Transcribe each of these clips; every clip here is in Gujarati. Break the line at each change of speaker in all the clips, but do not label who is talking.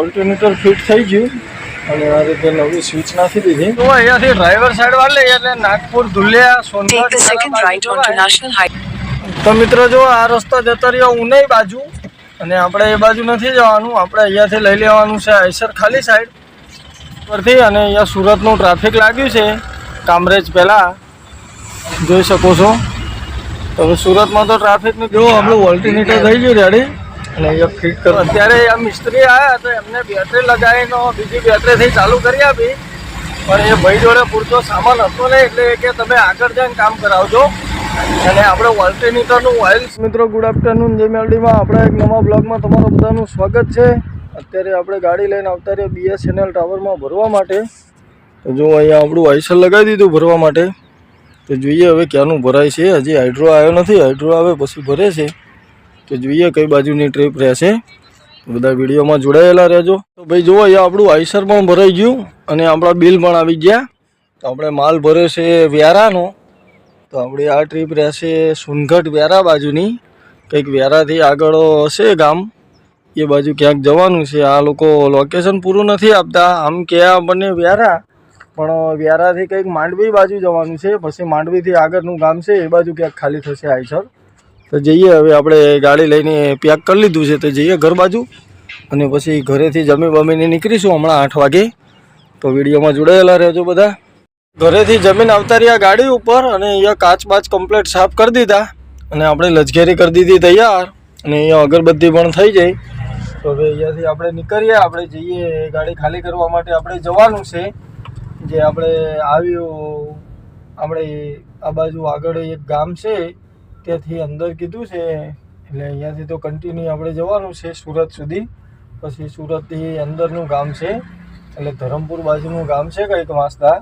ઓલ્ટરનેટર ફિટ થઈ ગયું. અને આ રીતે નવી સ્વિચ નાખી દીધી તો અહીંયાથી ડ્રાઈવર સાઈડ વાળે એટલે નાગપુર ધુલિયા સોનગઢ. તો મિત્રો જો આ રસ્તો જતો રહ્યો ઉનાઈ બાજુ અને આપણે એ બાજુ નથી જવાનું આપણે અહીંયાથી લઈ લેવાનું છે આઈસર ખાલી સાઈડ પરથી અને અહીંયા સુરતનું ટ્રાફિક લાગ્યું છે. કામરેજ પહેલાં. જોઈ શકો છો. તો હવે સુરતમાં તો ટ્રાફિકનું જો આપણું ઓલ્ટરનેટર થઈ ગયું રેડી અને અહીંયા ફિટ કરો અત્યારે આ મિસ્ત્રી આવ્યા તો એમને બેટરી લગાવીને બીજી બેટરીથી ચાલુ કરી આપી. પણ એ ભાઈ જોડે પૂરતો સામાન હતો ને એટલે કે તમે આગળ જઈને કામ કરાવજો. અને આપણે ઓલ્ટરનેટરનું ઓઇલ મિત્રો ગુડ આફ્ટરનૂન જે મેલડીમાં. આપણે એક નવા બ્લોગમાં તમારું બધાનું સ્વાગત છે. અત્યારે આપણે ગાડી લઈને આવતા રહીએ બીએસએનએલ ટાવરમાં ભરવા માટે. તો જો અહીંયા આપણું આઈસર લગાવી દીધું ભરવા માટે. તો જોઈએ હવે ક્યાંનું ભરાય છે. હજી હાઇડ્રો આવ્યો નથી. હાઇડ્રો આવે પછી ભરે છે. તો જોઈએ કઈ બાજુની ટ્રીપ રહેશે. બધા વિડીયોમાં જોડાયેલા રહેજો. તો ભાઈ જુઓ, અહીંયા આપણું આઈસર પણ ભરાઈ ગયું અને આપણા બિલ પણ આવી ગયા. તો આપણે માલ ભર્યો છે વ્યારાનો. તો આપણી આ ટ્રીપ રહેશે સુનગઢ વ્યારા બાજુની. કંઈક વ્યારાથી આગળ હશે ગામ. એ બાજુ ક્યાંક જવાનું છે. આ લોકો લોકેશન પૂરું નથી આપતા. આમ કે આપણને વ્યારા. પણ વ્યારાથી કંઈક માંડવી બાજુ જવાનું છે. પછી માંડવીથી આગળનું ગામ છે. એ બાજુ ક્યાંક ખાલી થશે આઈસર. તો જઈએ હવે, આપણે ગાડી લઈને પેક કરી લીધું છે, તો જઈએ ઘર બાજુ. અને પછી ઘરેથી જમી બમીને નીકળીશું હમણાં આઠ વાગે. તો વિડીયોમાં જોડાયેલા રહેજો બધા. ઘરેથી જમીન આવતા રહ્યા ગાડી ઉપર અને અહીંયા કાચ બાચ કમ્પ્લેટ સાફ કરી દીધા. અને આપણે લજગેરી કરી દીધી તૈયાર. અને અહીંયા અગરબત્તી પણ થઈ જાય તો હવે અહીંયાથી આપણે નીકળીએ. આપણે જઈએ ગાડી ખાલી કરવા માટે આપણે જવાનું છે. જે આપણે આવ્યું, આપણે આ બાજુ આગળ એક ગામ છે. ત્યાંથી અંદર કીધું છે, એટલે અહીંયાથી તો કન્ટિન્યુ આપણે જવાનું છે સુરત સુધી. પછી સુરતથી અંદરનું ગામ છે, એટલે ધરમપુર બાજુનું ગામ છે કંઈક વાંસદા.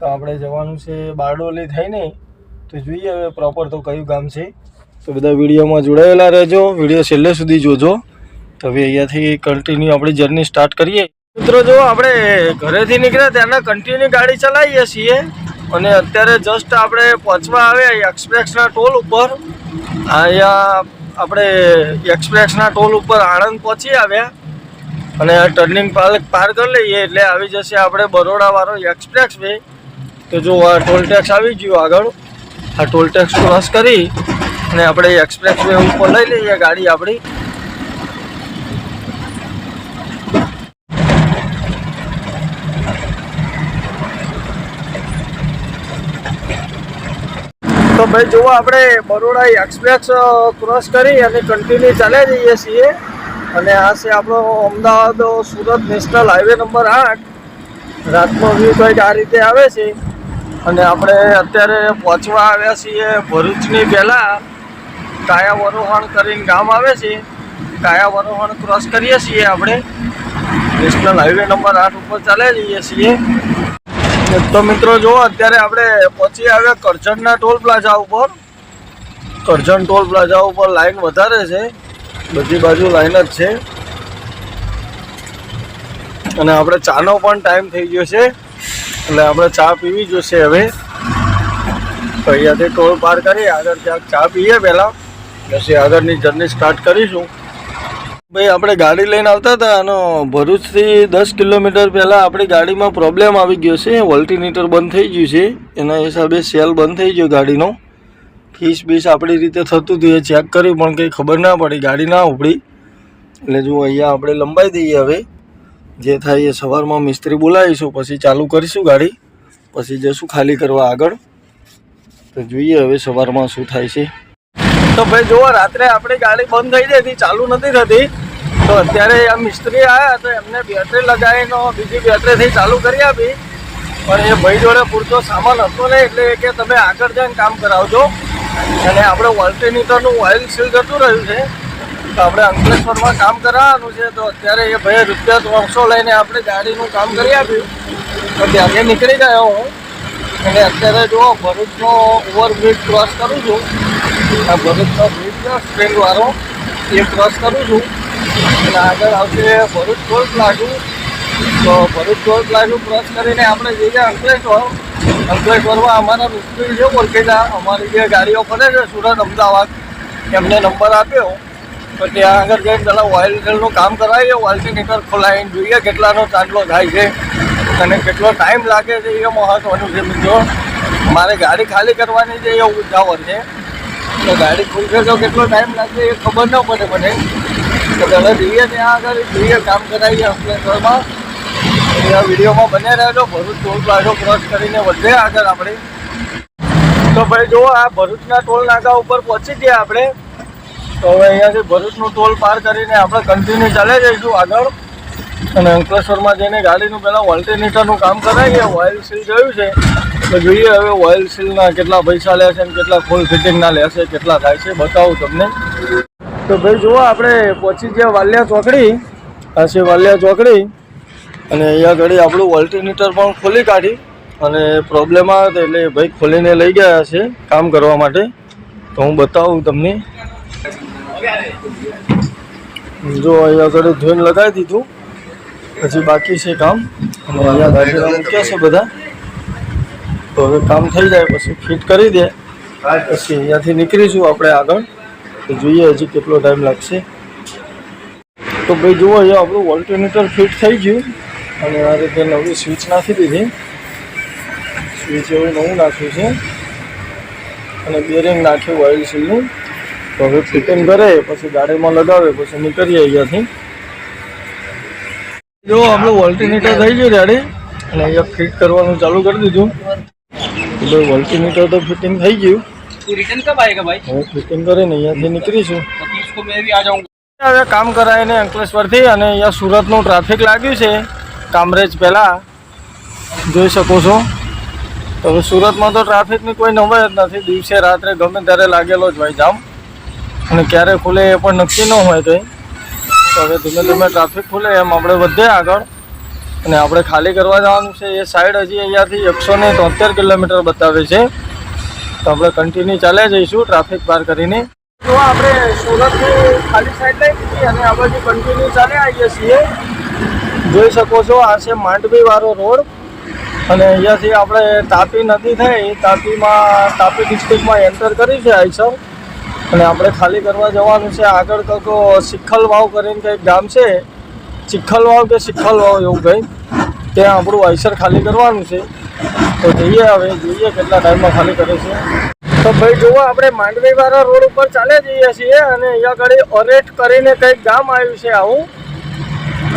તો આપણે જવાનું છે બારડોલી થઈને. તો જોઈએ હવે પ્રોપર તો કયું ગામ છે. તો બધા વિડીયોમાં જોડાયેલા રહેજો, વીડિયો છેલ્લે સુધી જોજો. તો હવે અહીંયાથી કન્ટિન્યુ આપણી જર્ની સ્ટાર્ટ કરીએ. મિત્રો, જો આપણે ઘરેથી નીકળ્યા ત્યારના કન્ટિન્યુ ગાડી ચલાવીએ છીએ. અને અત્યારે જસ્ટ આપણે પહોંચવા આવ્યા એક્સપ્રેસના ટોલ ઉપર. અહીંયા આપણે એક્સપ્રેસના ટોલ ઉપર આણંદ પહોંચી આવ્યા. અને ટર્નિંગ પાર્ક પાર કરી લઈએ એટલે આવી જશે આપણે બરોડાવાળો એક્સપ્રેસ વે તો જો આ ટોલ ટેક્સ આવી ગયો આગળ. આ ટોલ ટેક્સ ક્રોસ કરી અને આપણે એક્સપ્રેસ વે ઉપર લઈ લઈએ ગાડી આપણી તો ભાઈ, જુઓ આપણે બરોડા એક્સપ્રેસ ક્રોસ કરી અને કન્ટિન્યુ ચાલ્યા જઈએ છીએ અને આ છે આપણો Ahmedabad Surat national highway number આઠ. રાતનો વ્યૂ કંઈક આ રીતે આવે છે. અને આપણે અત્યારે પહોંચવા આવ્યા છીએ ભરૂચની પહેલાં. કાયા વરોહણ કરીને ગામ આવે છે. કાયા વરોહણ ક્રોસ કરીએ છીએ આપણે. નેશનલ હાઈવે નંબર આઠ ઉપર ચાલ્યા જઈએ છીએ તો મિત્રો જો, અત્યારે આપણે પહોંચી આવ્યા કરજણના ટોલ પ્લાઝા ઉપર. કરજણ ટોલ પ્લાઝા ઉપર લાઈન વધારે છે. બધી બાજુ લાઈન જ છે. અને આપણે ચાનો પણ ટાઈમ થઈ ગયો છે. એટલે આપણે ચા પીવી જોશે હવે. તો અહીંયાથી ટોલ પાર કરી આગળ ક્યાંક ચા પીએ પહેલાં. પછી આગળની જર્ની સ્ટાર્ટ કરીશું. ભાઈ, આપણે ગાડી લઈને આવતા હતા અને ભરૂચથી દસ કિલોમીટર પહેલાં આપણી ગાડીમાં પ્રોબ્લેમ આવી ગયો છે. વોલ્ટિનેટર બંધ થઈ ગયું છે. એના હિસાબે સેલ બંધ થઈ ગયો ગાડીનો. ફીસ બીસ આપણી રીતે થતું હતું, એ ચેક કર્યું, પણ કંઈ ખબર ના પડી. ગાડી ના ઉપડી. એટલે જો અહીંયા આપણે લંબાઈ દઈએ હવે. જે થાય એ સવારમાં મિસ્ત્રી બોલાવીશું, પછી ચાલુ કરીશું ગાડી. પછી જશું ખાલી કરવા આગળ. તો જોઈએ હવે સવારમાં શું થાય છે. તો ભાઈ જુઓ, રાત્રે આપણી ગાડી બંધ થઈ જતી ચાલુ નથી થતી. તો અત્યારે આ મિસ્ત્રી આવ્યા તો એમને બેટરી લગાવીને બીજી બેટરીથી ચાલુ કરી આપી. પણ એ ભાઈ જોડે પૂરતો સામાન હતો ને એટલે કે તમે આગળ જઈને કામ કરાવજો. અને આપણે ઓલ્ટરનેટરનું ઓઇલ સીલ જતું રહ્યું છે, તો આપણે અંકલેશ્વરમાં કામ કરાવવાનું છે. તો અત્યારે એ ભાઈ રૂપિયા ત્રણસો લઈને આપણે ગાડીનું કામ કરી આપ્યું. તો ત્યાંથી નીકળી ગયો હું. અને અત્યારે જો ભરૂચનો ઓવરબ્રિજ ક્રોસ કરું છું. આ ભરૂચનો બ્રિજ ટ્રેનવાળો એ ક્રોસ કરું છું. અને આગળ આવશે ભરૂચ ટોલ પ્લાઝુ તો ભરૂચ ટોલ પ્લાઝુ ક્રોસ કરીને આપણે જઈએ અંકલેશ્વર, અંકલેશ્વરમાં અમારા મિસ્ત્રી છે ઓળખીતા અમારી જે ગાડીઓ ફરે છે, સુરત, અમદાવાદ, એમને નંબર આપ્યો. તો ત્યાં આગળ જઈને પહેલાં ઓઇલ સેલનું કામ કરાવીએ ઓઇલથી ખોલાવીને જોઈએ કેટલાનો ચાંદલો થાય છે અને કેટલો ટાઈમ લાગે છે, એ મહત્ત્વનું છે મિત્રો. મારે ગાડી ખાલી કરવાની છે એ ઉતાવળ છે. તો ગાડી ખુલશે તો કેટલો ટાઈમ લાગશે એ ખબર ન પડે મને. તો પહેલાં જઈએ ત્યાં આગળ જોઈએ કામ કરાવીએ અંકલેશ્વરમાં આ વિડીયોમાં બન્યા રહેલો ભરૂચ ટોલ પ્લાઝો ક્રોસ કરીને વધે આગળ આપણે. તો ભાઈ જુઓ, આ ભરૂચના ટોલ નાકા ઉપર પહોંચી ગયા આપણે. તો હવે અહીંયાથી ભરૂચનું ટોલ પાર કરીને આપણે કન્ટિન્યુ ચાલે જઈશું આગળ. અને અંકલેશ્વરમાં જઈને ગાડીનું પહેલાં ઓલ્ટરનેટરનું કામ કરાવીએ ઓઇલ સીલ જોયું છે. તો જોઈએ હવે ઓઇલ સીલના કેટલા પૈસા લે છે અને કેટલા ફૂલ ફિટિંગના લેશે કેટલા થાય છે, બતાવું તમને. તો ભાઈ જુઓ આપણે પહોંચી ગયા વાલિયા ચોકડી. આ છે વાલિયા ચોકડી. અને અહીંયા ઘડી આપણું ઓલ્ટરનેટર પણ ખોલી કાઢી. અને પ્રોબ્લેમ આવે એટલે ભાઈ ખોલીને લઈ ગયા છે કામ કરવા માટે. તો હું બતાવું તમને. જો અહીંયા આગળ ધોઈને લગાવી દીધું. પછી બાકી છે કામ. અને અહીંયા ગાડીના મૂક્યા છે બધા? તો હવે કામ થઈ જાય, પછી ફિટ કરી દે. પછી અહીંયાથી નીકળીશું આપણે આગળ. તો જોઈએ હજી કેટલો ટાઈમ લાગશે. તો ભાઈ જુઓ, અહીંયા આપણું ઓલ્ટરનેટર ફિટ થઈ ગયું. અને આ રીતે નવી સ્વિચ નાખી દીધી. સ્વિચ એવું નવું નાખ્યું છે. અને બેરિંગ નાખ્યું ઓઇલ સીલનું તો હવે ફિટિંગ કરે પછી ગાડીમાં લગાવે પછી નીકળીએ અહીંયાથી. જો આપણું વોલ્ટીમીટર થઈ ગયું રેડી અને અહીંયા ફિટ કરવાનું ચાલુ કરી દીધું. એટલે વોલ્ટીમીટર તો ફિટિંગ થઈ ગયું. રિટર્ન ફિટિંગ કરીને અહીંયાથી નીકળીશું. હવે કામ કરાવીને અંકલેશ્વરથી અને અહીંયા સુરતનું ટ્રાફિક લાગ્યું છે કામરેજ પહેલાં. જોઈ શકો છો. હવે સુરતમાં તો ટ્રાફિકની કોઈ નવાઈ જ નથી. દિવસે રાત્રે ગમે ત્યારે લાગેલો જ ભાઈ જામ. અને ક્યારે ખુલે એ પણ નક્કી ન હોય કંઈ હવે ધીમે ધીમે ટ્રાફિક ખુલે, એમ આપણે વધે આગળ. અને આપણે ખાલી કરવા જવાનું છે, એ સાઈડ હજી અહીંયાથી એકસો ને તોતેર કિલોમીટર બતાવે છે. તો આપણે કન્ટિન્યુ ચાલ્યા જઈશું ટ્રાફિક પાર કરીને. તો આપણે સુરતની ખાલી સાઈડ લઈ દીધી અને આ કન્ટિન્યુ ચાલે આવીએ છીએ. જોઈ શકો છો, આ છે માંડવી વાળો રોડ. અને અહીંયાથી આપણે તાપી નદી થઈ, તાપીમાં, તાપી ડિસ્ટ્રિક્ટમાં એન્ટર કરી છે આઈસર. અને આપણે ખાલી કરવા જવાનું છે આગળ કંઈક શિખલ વાવ કરીને કંઈક ગામ છે. ચિખલ વાવ કે શિખલ વાવ એવું કંઈ ત્યાં આપણું આઈસર ખાલી કરવાનું છે. તો જઈએ હવે, જોઈએ કેટલા ટાઈમમાં ખાલી કરે છે. તો ભાઈ જુઓ, આપણે માંડવી વાળા રોડ ઉપર ચાલે જઈએ છીએ અને અહીંયા આગળ અરેટ કરીને કંઈક ગામ આવ્યું છે આવું.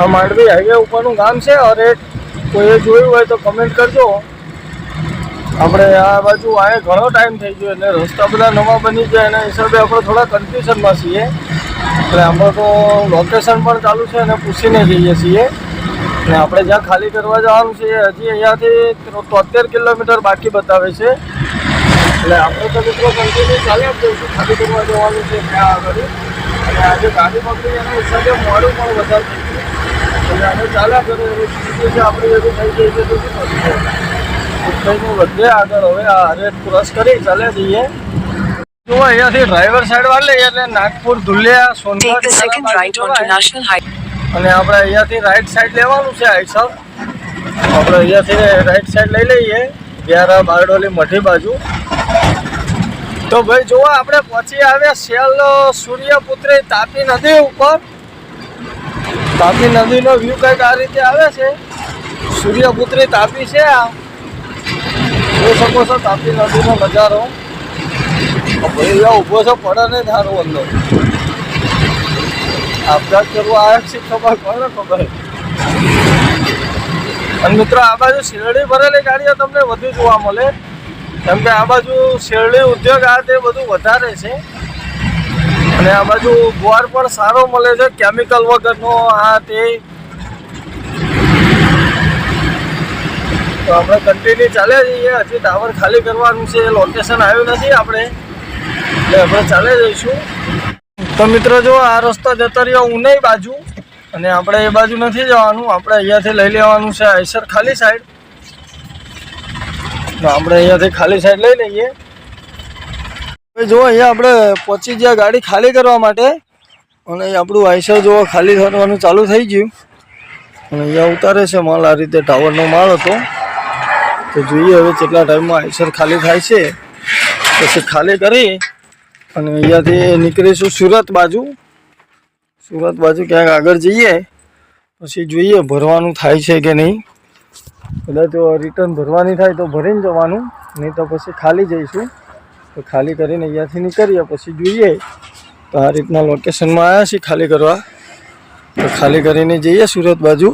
આ માંડવી હાઈવે ઉપરનું ગામ છે અરેટ કોઈએ જોયું હોય તો કમેન્ટ કરજો. આપણે આ બાજુ આયે ઘણો ટાઈમ થઈ ગયો એટલે રસ્તા બધા નવા બની ગયા એના હિસાબે આપણે થોડા કન્ફ્યુઝનમાં છીએ. એટલે આપણે તો લોકેશન પણ ચાલુ છે અને પૂછીને જઈએ છીએ. અને આપણે જ્યાં ખાલી કરવા જવાનું છે હજી અહીંયાથી તોતેર કિલોમીટર બાકી બતાવે છે. એટલે આપણે તો મિત્રો કન્ટિન્યુ ચાલી જ જઈશું, ખાલી કરવા જવાનું છે ત્યાં આગળ. અને આજે ગાડી પકડી એના હિસાબે મોડું પણ વધારે થઈ ગયું. એટલે આપણે ચાલ્યા કરે એવી સ્થિતિ છે આપણે એવું થઈ ગઈ છે તો શું થઈને વધે આગળ હવે આ હરેટ ક્રોસ કરી ચાલે જઈએ. જો અહીંયાથી ડ્રાઈવર સાઈડ વાળ એટલે નાગપુર ધુલિયા સોનગઢ. અને આપણે અહીંયાથી રાઈટ સાઈડ લેવાનું છે આઈ આપણે અહીંયાથી રાઈટ સાઈડ લઈ લઈએ વ્યારા બારડોલી મઠી બાજુ. તો ભાઈ જુઓ આપણે પહોંચી આવ્યા શેલ સૂર્યપુત્રી તાપી નદી ઉપર. તાપી નદીનો વ્યૂ કંઈક આ રીતે આવે છે. સૂર્યપુત્રી તાપી છે આ. શકો છો, તાપી નદીનો નજારો. ભાઈ ઊભો છે, પડે નહીં ધારો અંદર. આપઘાત કરવો આવે છે ખબર કોને ખબર? અને મિત્રો, આ બાજુ શેરડી ભરેલી ગાડીઓ તમને વધુ જોવા મળે. કેમ કે આ બાજુ શેરડી ઉદ્યોગ આ તે બધું વધારે છે. અને આ બાજુ ગુવાર પણ સારો મળે છે. કેમિકલ વગરનો આ તે તો આપણે કન્ટિન્યુ ચાલ્યા જઈએ હજી ટાવર ખાલી કરવાનું છે લોકેશન આવ્યું નથી આપણે. એટલે આપણે ચાલે જઈશું તો મિત્રો જો આ રસ્તો જતો રહ્યો ઉનાઈ બાજુ, અને આપણે એ બાજુ નથી જવાનું. આપણે અહીંયાથી લઈ લેવાનું છે આઈસર ખાલી સાઈડ તો આપણે અહીંયાથી ખાલી સાઈડ લઈ લઈએ. જો અહીંયા આપણે પહોંચી ગયા ગાડી ખાલી કરવા માટે, અને આપણું આઈસર જો ખાલી થવાનું ચાલુ થઈ ગયું. અને અહીંયા ઉતારે છે માલ, આ રીતે ટાવરનો માલ હતો. તો જોઈએ હવે કેટલા ટાઈમમાં આઈસર ખાલી થાય છે. પછી ખાલી કરી અને અહીંયાથી નીકળીશું સુરત બાજુ. સુરત બાજુ ક્યાંક આગળ જઈએ. પછી જોઈએ ભરવાનું થાય છે કે નહીં. કદાચ રિટર્ન ભરવાની થાય તો ભરીને જવાનું. નહીં તો પછી ખાલી જઈશું. તો ખાલી કરીને અહીંયાથી નીકળીએ. પછી જોઈએ તો આ રીતના લોકેશનમાં આવ્યા છીએ ખાલી કરવા. તો ખાલી કરીને જઈએ સુરત બાજુ.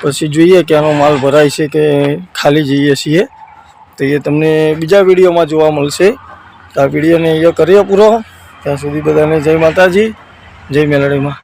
પછી જોઈએ કે આનો માલ ભરાય છે કે ખાલી જઈએ છીએ. તો એ તમને બીજા વિડીયોમાં જોવા મળશે. આ વિડીયોને અહીંયા કરીએ પૂરો. ત્યાં સુધી બધાને જય માતાજી, જય મેલડીમાં.